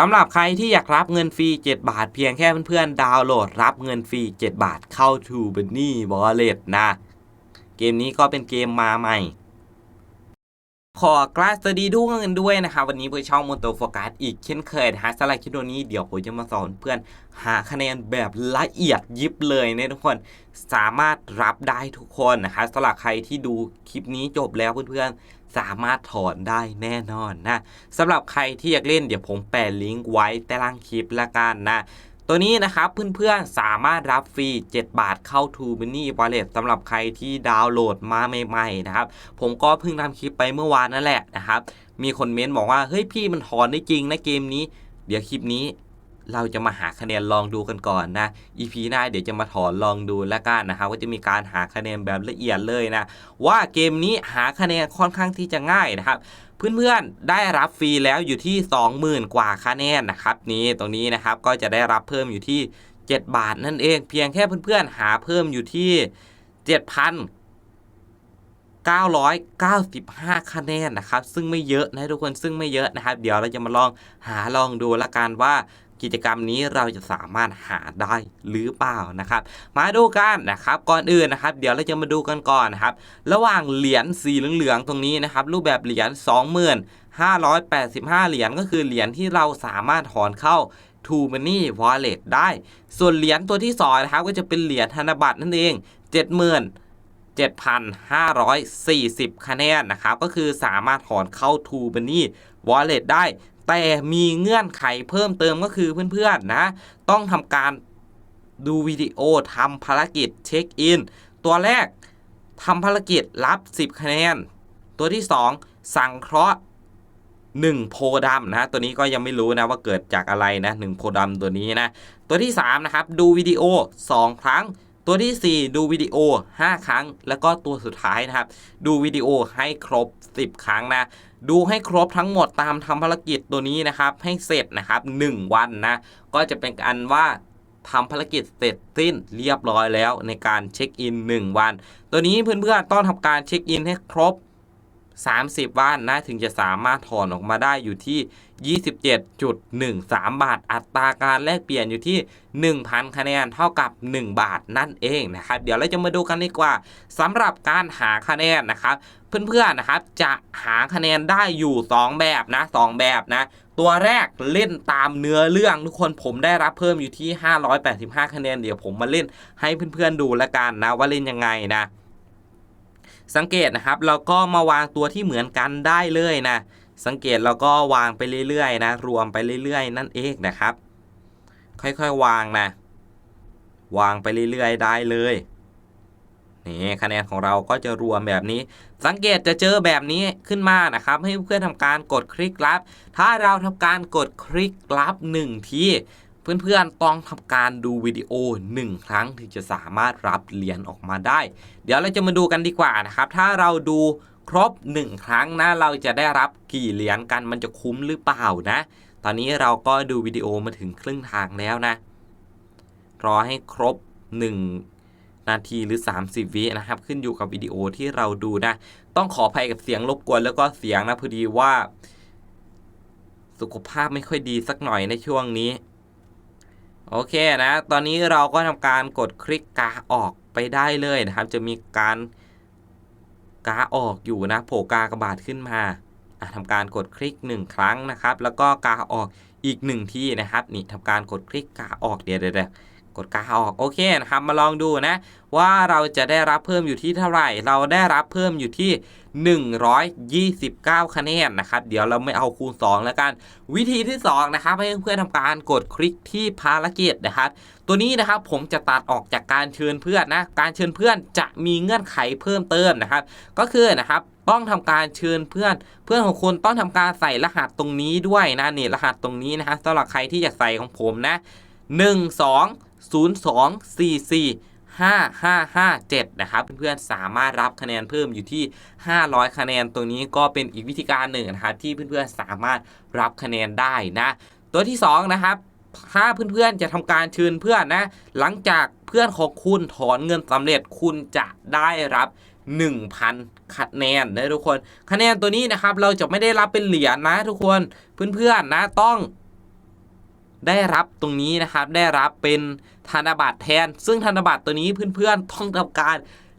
สำหรับใครที่อยากรับเงินฟรี 7 บาท เพียงแค่เพื่อนๆ ดาวน์โหลดรับเงินฟรี 7 บาทเข้า To b u n n y Wallet นะ เกมนี้ก็เป็นเกมมาใหม่ ขอกราสวัสดีทุกคนด้วยนะครับ วันนี้เพื่อช่องมอนโตโฟกัสอีกเช่นเคยนะฮะสำหรับคลิปนี้เดี๋ยวผมจะมาสอนเพื่อนหาคะแนนแบบละเอียดยิบเลยนะทุกคนสามารถรับได้ทุกคนนะฮะสำหรับใครที่ดูคลิปนี้จบแล้วเพื่อนๆ สามารถถอนได้แน่นอนนะสำหรับใครที่อยากเล่นเดี๋ยวผมแปะลิงก์ไว้ใต้ล่างคลิปละกันนะตัวนี้นะครับเพื่อนๆสามารถรับฟรี 7 บาทเข้า t o b u n n y Wallet สำหรับใครที่ดาวน์โหลดมาใหม่ๆนะครับ ผมก็เพิ่งทำคลิปไปเมื่อวานนั่นแหละนะครับ มีคนเม้นบอกว่า เฮ้ยพี่มันถอนได้จริงนะเกมนี้ เดี๋ยวคลิปนี้ เราจะมาหาคะแนนลองดูกันก่อนนะ EP หน้าเดี๋ยวจะมาถอนลองดูแล้วกันนะครับก็จะมีการหาคะแนนแบบละเอียดเลยนะ ว่าเกมนี้หาคะแนนค่อนข้างที่จะง่ายนะครับเพื่อนๆ ได้รับฟรีแล้วอยู่ที่ 20,000 กว่าคะแนนนะครับนี่ตรงนี้นะครับก็จะได้รับเพิ่มอยู่ที่ 7 บาทนั่นเอง เพียงแค่เพื่อนๆ หาเพิ่มอยู่ที่7,995 คะแนนนะครับ ซึ่งไม่เยอะนะทุกคนซึ่งไม่เยอะนะครับ เดี๋ยวเราจะมาลองหาลองดูละกันว่า กิจกรรมนี้เราจะสามารถหาได้หรือเปล่านะครับ มาดูกันนะครับ ก่อนอื่นนะครับ เดี๋ยวเราจะมาดูกันก่อนนะครับ ระหว่างเหรียญสีเหลืองๆตรงนี้นะครับ รูปแบบเหรียญ2585 เหรียญก็คือเหรียญที่เราสามารถถอนเข้า t o Money Wallet ได้ ส่วนเหรียญตัวที่2นะครับก็จะเป็นเหรียญธนบัตรนั่นเอง 70,000 7,540 คะแนนนะครับ ก็คือสามารถถอนเข้า t o Money Wallet ได้ แต่มีเงื่อนไขเพิ่มเติมก็คือเพื่อนๆนะ ต้องทำการดูวิดีโอทำภารกิจเช็คอิน ตัวแรกทำภารกิจรับ 10 คะแนน ตัวที่ 2 สังเคราะห์ 1 โพดำนะตัวนี้ก็ยังไม่รู้นะว่าเกิดจากอะไรนะ 1 โพดำตัวนี้นะ ตัวที่ 3 นะครับ ดูวิดีโอ 2 ครั้ง ตัวที่ 4 ดูวิดีโอ 5 ครั้ง แล้วก็ตัวสุดท้ายนะครับ ดูวิดีโอให้ครบ 10 ครั้งนะ ดูให้ครบทั้งหมดตามทำภารกิจตัวนี้นะครับ ให้เสร็จนะครับ 1 วันนะ ก็จะเป็นอันว่าทำภารกิจเสร็จสิ้นเรียบร้อยแล้วในการเช็คอิน 1 วัน ตัวนี้เพื่อนๆต้องทำการเช็คอินให้ครบ 30 วันนะถึงจะสามารถถอนออกมาได้อยู่ที่ 27.13 บาท อัตราการแลกเปลี่ยนอยู่ที่ 1,000 คะแนนเท่ากับ 1 บาทนั่นเองนะครับเดี๋ยวเราจะมาดูกันดีกว่าสำหรับการหาคะแนนนะครับ เพื่อนๆนะครับจะหาคะแนนได้อยู่ 2 แบบนะ 2 แบบนะตัวแรกเล่นตามเนื้อเรื่องทุกคนผมได้รับเพิ่มอยู่ที่ 585 คะแนนเดี๋ยวผมมาเล่นให้เพื่อนๆดูละกันนะว่าเล่นยังไงนะ สังเกตนะครับเราก็มาวางตัวที่เหมือนกันได้เลยนะ สังเกตเราก็วางไปเรื่อยๆนะ รวมไปเรื่อยๆ นั่นเองนะครับ ค่อยๆวางนะ วางไปเรื่อยๆ ได้เลยนี่คะแนนของเราก็จะรวมแบบนี้ สังเกตจะเจอแบบนี้ขึ้นมานะครับ ให้เพื่อนทำการกดคลิกลับ ถ้าเราทำการกดคลิกลับหนึ่งที เพื่อนๆต้องทำการดูวิดีโอ 1 ครั้งถึงจะสามารถรับเหรียญออกมาได้ เดี๋ยวเราจะมาดูกันดีกว่านะครับ ถ้าเราดูครบ 1 ครั้งนะเราจะได้รับกี่เหรียญกันมันจะคุ้มหรือเปล่านะ ตอนนี้เราก็ดูวิดีโอมาถึงครึ่งทางแล้วนะ รอให้ครบ 1 นาทีหรือ 30 วินะครับ ขึ้นอยู่กับวิดีโอที่เราดูนะ ต้องขออภัยกับเสียงรบกวนแล้วก็เสียงนะพอดีว่า สุขภาพไม่ค่อยดีสักหน่อยในช่วงนี้ โอเคนะ ตอนนี้เราก็ทำการกดคลิกกาออกไปได้เลยนะครับ จะมีการกาออกอยู่นะ โผล่กากระบาดขึ้นมาทำการกดคลิก 1 ครั้งนะครับ แล้วก็กาออกอีก 1 ที่นะครับ นี่ทำการกดคลิกกาออกเดี๋ยวเดี๋ยว กดกาออกโอเคนะครับมาลองดูนะ ว่าเราจะได้รับเพิ่มอยู่ที่เท่าไหร่ เราได้รับเพิ่มอยู่ที่ 129 คะแนนนะครับ เดี๋ยวเราไม่เอาคูณ 2 แล้วกัน วิธีที่ 2 นะครับให้เพื่อนๆทำการกดคลิกที่ภารกิจนะครับ ตัวนี้นะครับผมจะตัดออกจากการเชิญเพื่อนนะ การเชิญเพื่อนจะมีเงื่อนไขเพิ่มเติมนะครับ ก็คือนะครับต้องทำการเชิญเพื่อน เพื่อนของคุณต้องทำการใส่รหัสตรงนี้ด้วยนะนี่รหัสตรงนี้นะฮะสำหรับใครที่อยากใส่ของผมนะ 1 2 0 2 4 4 5 5 5 7 นะครับ เพื่อนๆ สามารถรับคะแนนเพิ่มอยู่ที่ 500 คะแนนตรงนี้ก็เป็นอีกวิธีการหนึ่งนะครับที่เพื่อนๆ สามารถรับคะแนนได้นะ ตัวที่ 2 นะครับถ้าเพื่อนๆ จะทำการเชิญเพื่อนนะ หลังจากเพื่อนของคุณถอนเงินสำเร็จคุณจะได้รับ 1,000 คะแนนนะทุกคน คะแนนตัวนี้นะครับเราจะไม่ได้รับเป็นเหรียญนะทุกคนเพื่อนๆนะต้อง ได้รับตรงนี้นะครับได้รับเป็นธนบัตรแทน ซึ่งธนบัตรตัวนี้เพื่อนๆต้องทำการ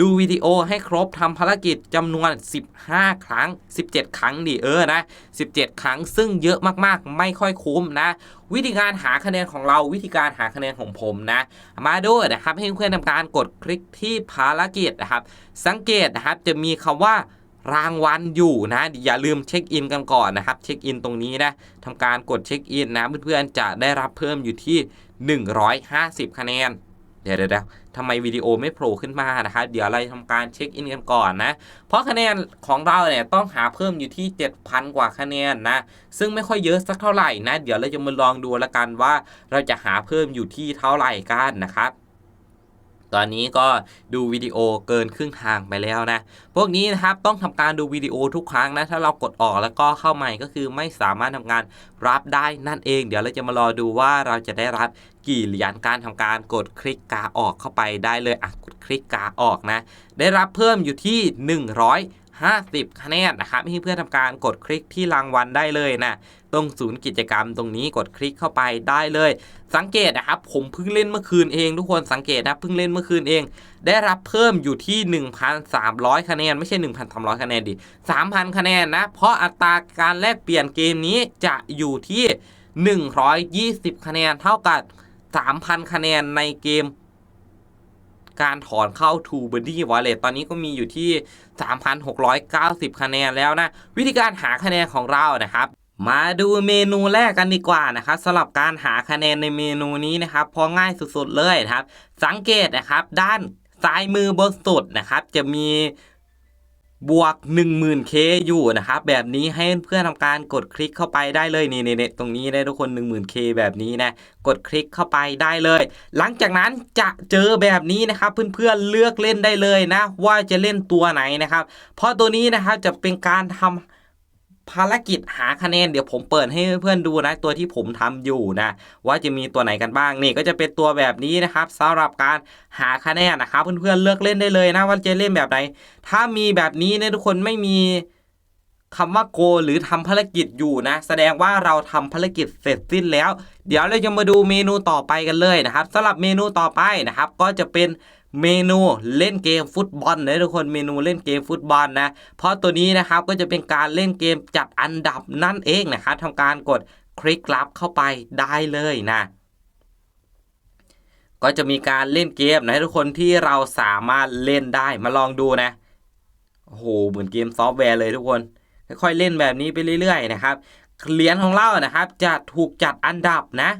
ดูวิดีโอให้ครบทำภารกิจจำนวน 15 ครั้ง 17 ครั้งดิเออนะ 17 ครั้งซึ่งเยอะมากๆ ไม่ค่อยคุ้มนะ วิธีการหาคะแนนของเราวิธีการหาคะแนนของผมนะ มาดูนะครับให้เพื่อนๆทำการกดคลิกที่ภารกิจนะครับ สังเกตนะครับจะมีคำว่า รางวัลอยู่นะอย่าลืมเช็คอินกันก่อนนะครับ เช็คอินตรงนี้นะทำการกดเช็คอินนะเพื่อนๆจะได้รับเพิ่มอยู่ที่ 150 คะแนนเดี๋ยวเดี๋ยวทำไมวิดีโอไม่โผล่ขึ้นมานะครับ เดี๋ยวเราทำการเช็คอินกันก่อนนะ เพราะคะแนนของเราเนี่ยต้องหาเพิ่มอยู่ที่ 7,000 กว่าคะแนนนะ ซึ่งไม่ค่อยเยอะสักเท่าไหร่นะ เดี๋ยวเราจะมาลองดูแล้วกันว่า เราจะหาเพิ่มอยู่ที่เท่าไหร่กันนะครับ ตอนนี้ก็ดูวิดีโอเกินครึ่งทางไปแล้วนะ พวกนี้นะครับต้องทำการดูวิดีโอทุกครั้งนะ ถ้าเรากดออกแล้วก็เข้าใหม่ก็คือไม่สามารถทำงานรับได้นั่นเอง เดี๋ยวเราจะมารอดูว่าเราจะได้รับกี่เหรียญการทำการกดคลิกกาออกเข้าไปได้เลยอะกดคลิกกาออกนะ ได้รับเพิ่มอยู่ที่ 50 คะแนนนะครับให้เพื่อนทำการกดคลิกที่รางวัลได้เลยนะตรงศูนย์กิจกรรมตรงนี้กดคลิกเข้าไปได้เลย สังเกตนะครับ ผมเพิ่งเล่นเมื่อคืนเอง ทุกคนสังเกตนะเพิ่งเล่นเมื่อคืนเอง ได้รับเพิ่มอยู่ที่ 1,300 คะแนน ไม่ใช่ 1,300 คะแนนดิ 3,000 คะแนนนะ เพราะอัตราการแลกเปลี่ยนเกมนี้จะอยู่ที่ 120 คะแนนเท่ากับ3,000 คะแนนในเกม การถอนเข้า t o b u r d y Wallet ตอนนี้ก็มีอยู่ที่ 3,690 คะแนนแล้วนะ วิธีการหาคะแนนของเรานะครับมาดูเมนูแรกกันดีกว่านะครับสำหรับการหาคะแนนในเมนูนี้นะครับพอง่ายสุดๆเลยนะครับ สังเกตนะครับ ด้านซ้ายมือบนสุดนะครับ จะมี บวก 10,000K อยู่นะครับ แบบนี้ให้เพื่อนทำการกดคลิกเข้าไปได้เลยนี่ๆๆตรงนี้ได้ทุกคน 10,000K แบบนี้นะ กดคลิกเข้าไปได้เลย หลังจากนั้นจะเจอแบบนี้นะครับเพื่อนๆเลือกเล่นได้เลยนะ ว่าจะเล่นตัวไหนนะครับ เพราะตัวนี้นะครับจะเป็นการทำ ภารกิจหาคะแนนเดี๋ยวผมเปิดให้เพื่อนๆดูนะตัวที่ผมทำอยู่นะว่าจะมีตัวไหนกันบ้างนี่ก็จะเป็นตัวแบบนี้นะครับสำหรับการหาคะแนนนะครับเพื่อนๆเลือกเล่นได้เลยนะว่าจะเล่นแบบไหนถ้ามีแบบนี้เนี่ยทุกคนไม่มีคำว่าโกหรือทำภารกิจอยู่นะ แสดงว่าเราทำภารกิจเสร็จสิ้นแล้ว เดี๋ยวเราจะมาดูเมนูต่อไปกันเลยนะครับสำหรับเมนูต่อไปนะครับ ก็จะเป็น เมนูเล่นเกมฟุตบอลนะทุกคนเมนูเล่นเกมฟุตบอลนะ เพราะตัวนี้นะครับก็จะเป็นการเล่นเกมจัดอันดับนั่นเองนะครับทำการกดคลิกลับเข้าไปได้เลยนะก็จะมีการเล่นเกมนะทุกคนที่เราสามารถเล่นได้มาลองดูนะโอ้โหเหมือนเกมซอฟต์แวร์เลยทุกคนค่อยๆเล่นแบบนี้ไปเรื่อยๆนะครับเหรียญของเรานะครับ จะถูกจัดอันดับนะ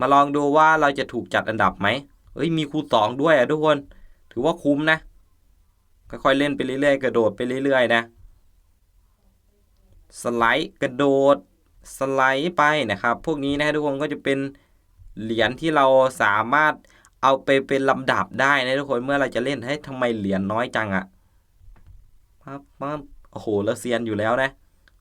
มาลองดูว่าเราจะถูกจัดอันดับไหม เอ้ยมีคูณสองด้วยอะทุกคน ถือว่าคุ้มนะค่อยๆเล่นไปเรื่อยๆ กระโดดไปเรื่อยๆนะสไลด์กระโดดสไลด์ไปนะครับ พวกนี้นะทุกคนก็จะเป็นเหรียญที่เราสามารถเอาไปเป็นลำดับได้นะทุกคนเมื่อเราจะเล่นให้ทำไมเหรียญน้อยจังอะ่ะปั๊บปั๊บโอ้โหแล้วเซียนอยู่แล้วนะ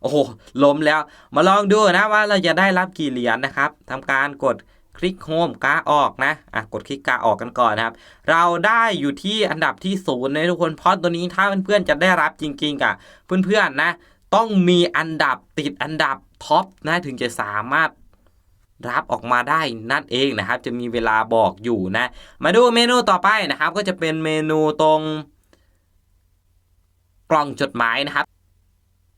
โอ้โหล้มแล้ว มาลองดูนะว่าเราจะได้รับกี่เหรียญนะครับทำการกด คลิกโฮมกาออกนะอะกดคลิกกาออกกันก่อนนะครับ เราได้อยู่ที่อันดับที่ศูนย์นะทุกคนเพราะตัวนี้ถ้าเพื่อนๆจะได้รับจริงๆกับเพื่อนๆนะ ต้องมีอันดับติดอันดับท็อปนะถึงจะสามารถรับออกมาได้นั่นเองนะครับ จะมีเวลาบอกอยู่นะ มาดูเมนูต่อไปนะครับ ก็จะเป็นเมนูตรงกล่องจดหมายนะครับ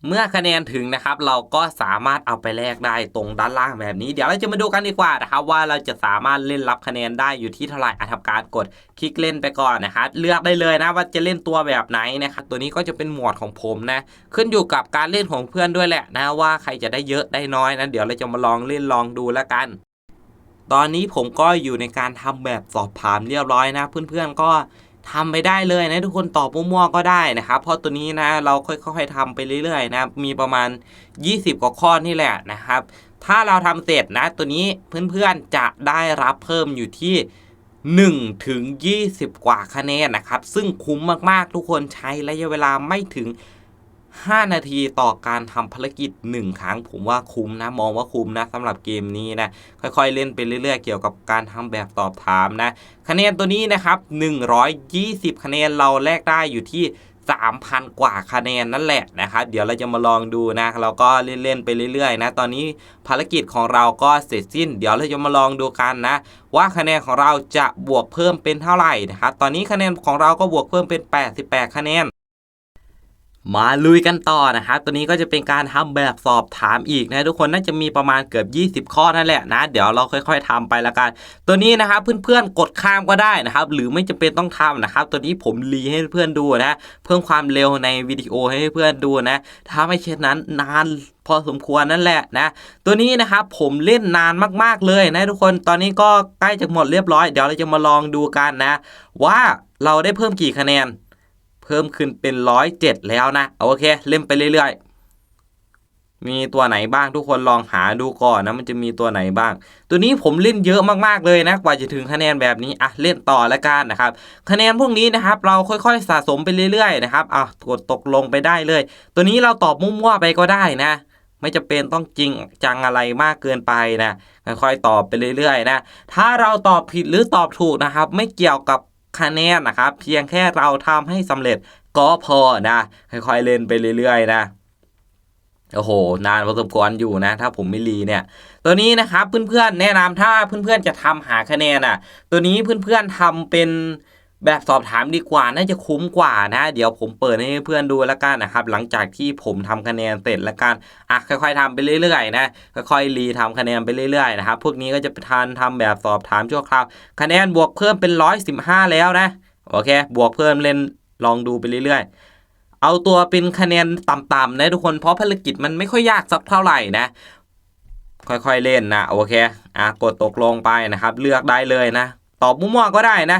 เมื่อคะแนนถึงนะครับเราก็สามารถเอาไปแลกได้ตรงด้านล่างแบบนี้ เดี๋ยวเราจะมาดูกันดีกว่านะครับว่าเราจะสามารถเล่นรับคะแนนได้อยู่ที่เท่าไหร่อะทำการกดคลิกเล่นไปก่อนนะครับเลือกได้เลยนะว่าจะเล่นตัวแบบไหนนะครับตัวนี้ก็จะเป็นหมวดของผมนะ ขึ้นอยู่กับการเล่นของเพื่อนด้วยแหละนะว่าใครจะได้เยอะได้น้อยนะเดี๋ยวเราจะมาลองเล่นลองดูแล้วกัน ตอนนี้ผมก็อยู่ในการทำแบบสอบถามเรียบร้อยนะ เพื่อนๆก็ ทำไปได้เลยนะทุกคนตอบมั่วๆก็ได้นะครับเพราะตัวนี้นะเราค่อยๆทำไปเรื่อยๆนะมีประมาณ 20 กว่าข้อนี่แหละนะครับ ถ้าเราทำเสร็จนะตัวนี้เพื่อนๆจะได้รับเพิ่มอยู่ที่1ถึง20 กว่าคะแนนนะครับ ซึ่งคุ้มมากๆทุกคนใช้ระยะเวลาไม่ถึง 5 นาทีต่อการทำภารกิจ 1 ครั้ง ผมว่าคุ้มนะ มองว่าคุ้มนะสำหรับเกมนี้นะ ค่อยๆ เล่นไปเรื่อยๆ เกี่ยวกับการทำแบบตอบถามนะ คะแนนตัวนี้นะครับ 120 คะแนนเราแลกได้อยู่ที่ 3,000 กว่าคะแนนนั่นแหละนะครับ เดี๋ยวเราจะมาลองดูนะ เราก็เล่นๆไปเรื่อยๆ นะ ตอนนี้ภารกิจของเราก็เสร็จสิ้น เดี๋ยวเราจะมาลองดูกันนะ ว่าคะแนนของเราจะบวกเพิ่มเป็นเท่าไหร่นะครับ ตอนนี้คะแนนของเราก็บวกเพิ่มเป็น 88 คะแนน มาลุยกันต่อนะครับ ตัวนี้ก็จะเป็นการทำแบบสอบถามอีกนะทุกคนน่าจะมีประมาณเกือบ 20 ข้อนั่นแหละนะ เดี๋ยวเราค่อยๆทำไปละกัน ตัวนี้นะครับเพื่อนๆกดข้ามก็ได้นะครับ หรือไม่จำเป็นต้องทำนะครับ ตัวนี้ผมรีให้เพื่อนดูนะเพิ่มความเร็วในวิดีโอให้เพื่อนดูนะ ถ้าไม่เช่นนั้นนานพอสมควรนั่นแหละนะ ตัวนี้นะครับผมเล่นนานมากๆเลยนะทุกคนตอนนี้ก็ใกล้จะหมดเรียบร้อย เดี๋ยวเราจะมาลองดูกันนะ ว่าเราได้เพิ่มกี่คะแนน พิ่มขึ้นเป็นร้อยเจ็ดแล้วนะโอเค เล่นไปเรื่อยๆ มีตัวไหนบ้างทุกคนลองหาดูก่อนนะมันจะมีตัวไหนบ้าง ตัวนี้ผมเล่นเยอะมากๆเลยนะกว่าจะถึงคะแนนแบบนี้อะเล่นต่อแล้วกันนะครับ คะแนนพวกนี้นะครับ เราค่อยๆสะสมไปเรื่อยๆนะครับอะกดตกลงไปได้เลย ตัวนี้เราตอบมั่วๆไปก็ได้นะไม่จะเป็นต้องจริงจังอะไรมากเกินไปนะค่อยๆตอบไปเรื่อยๆนะ ถ้าเราตอบผิดหรือตอบถูกนะครับ ไม่เกี่ยวกับ คะแนนนะครับ เพียงแค่เราทำให้สำเร็จก็พอนะ ค่อยๆเล่นไปเรื่อยๆนะโอ้โห นานพอสมควรอยู่นะ ถ้าผมไม่รีเนี่ย ตัวนี้นะครับเพื่อนๆแนะนำถ้าเพื่อนๆจะทำหาคะแนนอะ ตัวนี้เพื่อนๆทำเป็น แบบสอบถามดีกว่าน่าจะคุ้มกว่านะ เดี๋ยวผมเปิดให้เพื่อนดูแล้วกันนะครับ หลังจากที่ผมทำคะแนนเสร็จแล้วกันอะค่อย ๆทำไปเรื่อยๆนะค่อยๆรีทำคะแนนไปเรื่อยๆนะครับพวกนี้ก็จะทานทำแบบสอบถามชั่วคราว คะแนนบวกเพิ่มเป็นร้อยสิบห้าแล้วนะโอเค บวกเพิ่มเล่นลองดูไปเรื่อย ๆเอาตัวเป็นคะแนนต่ำๆนะทุกคนเพราะภารกิจมันไม่ค่อยยากสักเท่าไหร่นะ ค่อยๆเล่นนะโอเคอะกดตกลงไปนะครับ เลือกได้เลยนะ ตอบมั่วๆก็ได้นะ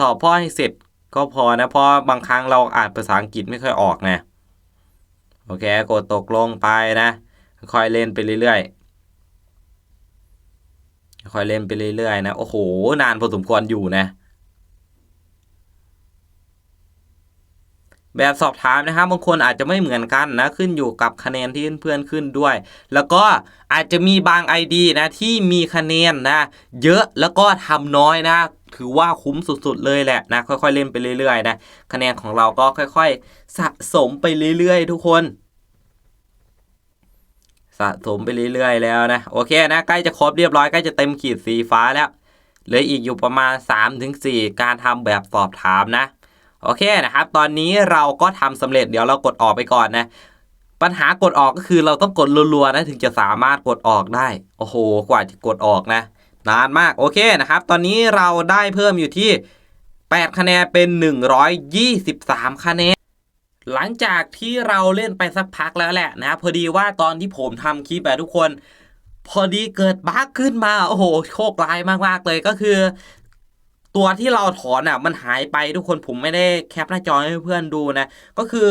ตอบพ่อให้เสร็จก็พอนะเพราะบางครั้งเราอ่านภาษาอังกฤษไม่ค่อยออกนะโอเคกดตกลงไปนะค่อยเล่นไปเรื่อยๆค่อยเล่นไปเรื่อยๆนะโอ้โหนานพอสมควรอยู่นะ แบบสอบถามนะครับบางคนอาจจะไม่เหมือนกันนะขึ้นอยู่กับคะแนนที่เพื่อนๆขึ้นด้วย แล้วก็อาจจะมีบาง ID นะที่มีคะแนนนะเยอะแล้วก็ทำน้อยนะ ถือว่าคุ้มสุดๆเลยแหละนะ ค่อยๆเล่นไปเรื่อยๆนะคะแนนของเราก็ค่อยๆ สะสมไปเรื่อยๆ ทุกคน สะสมไปเรื่อยๆ แล้วนะ โอเคนะ ใกล้จะครบเรียบร้อย ใกล้จะเต็มขีดสีฟ้าแล้ว เหลืออีกอยู่ประมาณ 3-4 การทำแบบสอบถามนะ โอเคนะครับ ตอนนี้เราก็ทำสำเร็จ เดี๋ยวเรากดออกไปก่อนนะปัญหากดออกก็คือเราต้องกดรัวๆนะถึงจะสามารถกดออกได้ โอ้โห กว่าจะกดออกนะ นานมากโอเคนะครับ ตอนนี้เราได้เพิ่มอยู่ที่ 8 คะแนนเป็น 123 คะแนนหลังจากที่เราเล่นไปสักพักแล้วแหละนะพอดีว่าตอนที่ผมทำคลิปอะทุกคน พอดีเกิดบั๊กขึ้นมาโอ้โหโชคร้ายมากๆเลยก็คือ ตัวที่เราถอนอะมันหายไปทุกคนผมไม่ได้แคปหน้าจอให้เพื่อนดูนะ ก็คือ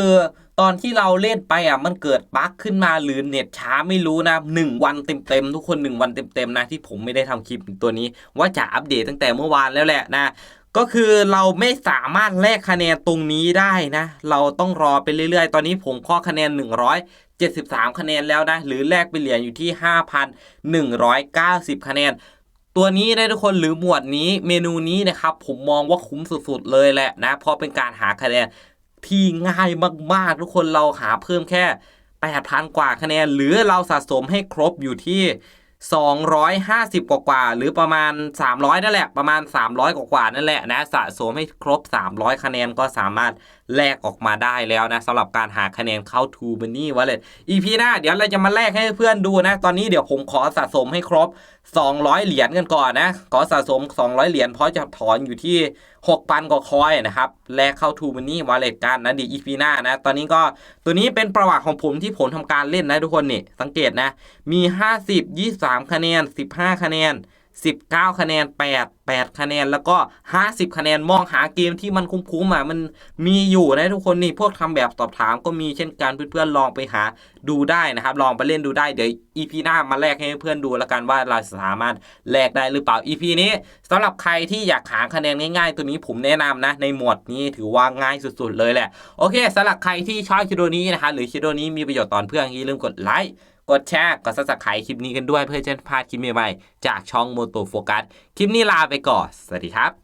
ตอนที่เราเล่นไปอะมันเกิดบั๊กขึ้นมาหรือเน็ตช้าไม่รู้นะหนึ่งวันเต็มๆทุกคนหนึ่งวันเต็มๆนะที่ผมไม่ได้ทำคลิปตัวนี้ ว่าจะอัปเดตตั้งแต่เมื่อวานแล้วแหละนะก็คือเราไม่สามารถแลกคะแนนตรงนี้ได้นะ เราต้องรอไปเรื่อยๆ ตอนนี้ผมข้อคะแนน 173 คะแนนแล้วนะ หรือแลกไปเหรียญอยู่ที่ 5,190 คะแนน ตัวนี้นะทุกคนหรือหมวดนี้เมนูนี้นะครับ ผมมองว่าคุ้มสุดๆเลยแหละนะ เพราะเป็นการหาคะแนน ที่ง่ายมากๆ ทุกคนเราหาเพิ่มแค่8,000 กว่าคะแนน หรือเราสะสมให้ครบอยู่ที่ 250 กว่ากว่า หรือประมาณ 300 นั่นแหละ ประมาณ 300 กว่ากว่านั่นแหละนะ สะสมให้ครบ 300 คะแนนก็สามารถแลกออกมาได้แล้วนะสำหรับการหาคะแนนเข้า t ูบันนี่วอลเล็ต EP หน้าเดี๋ยวเราจะมาแลกให้เพื่อนดูนะ ตอนนี้เดี๋ยวผมขอสะสมให้ครบ 200 เหรียญกันก่อนนะ ขอสะสม 200 เหรียญเพราะจะถอนอยู่ที่ 6,000 กว่าคอยนะครับ แลกเข้า t ูบันนี่วอลเลตกันนะดี EP หน้านะ ตอนนี้ก็ตัวนี้เป็นประวัติของผมที่ผมทำการเล่นนะทุกคนนี่สังเกตนะมี 50 23 คะแนน 15 คะแนน 19 คะแนน 8 8 คะแนนแล้วก็ 50 คะแนนมองหาเกมที่มันคุ้มๆอะมันมีอยู่นะทุกคนนี่พวกทำแบบสอบถามก็มีเช่นกันเพื่อนๆลองไปหาดูได้นะครับ ลองไปเล่นดูได้เดี๋ยว EP หน้ามาแลกให้เพื่อนดูแล้วกันว่าเราสามารถแลกได้หรือเปล่า EP นี้สำหรับใครที่อยากหาคะแนนง่ายๆ ตัวนี้ผมแนะนำนะ ในหมวดนี้ถือว่าง่ายสุดๆเลยแหละโอเคสำหรับใครที่ชอบคลิปนี้นะคะหรือคลิปนี้มีประโยชน์ตอนเพื่อนอย่าลืมกดไลค์ กดแชร์กดซับสไครต์คลิปนี้กันด้วยเพื่อจะพลาดคลิปใหม่ๆจากช่องโมโตโฟกัสคลิปนี้ลาไปก่อน สวัสดีครับ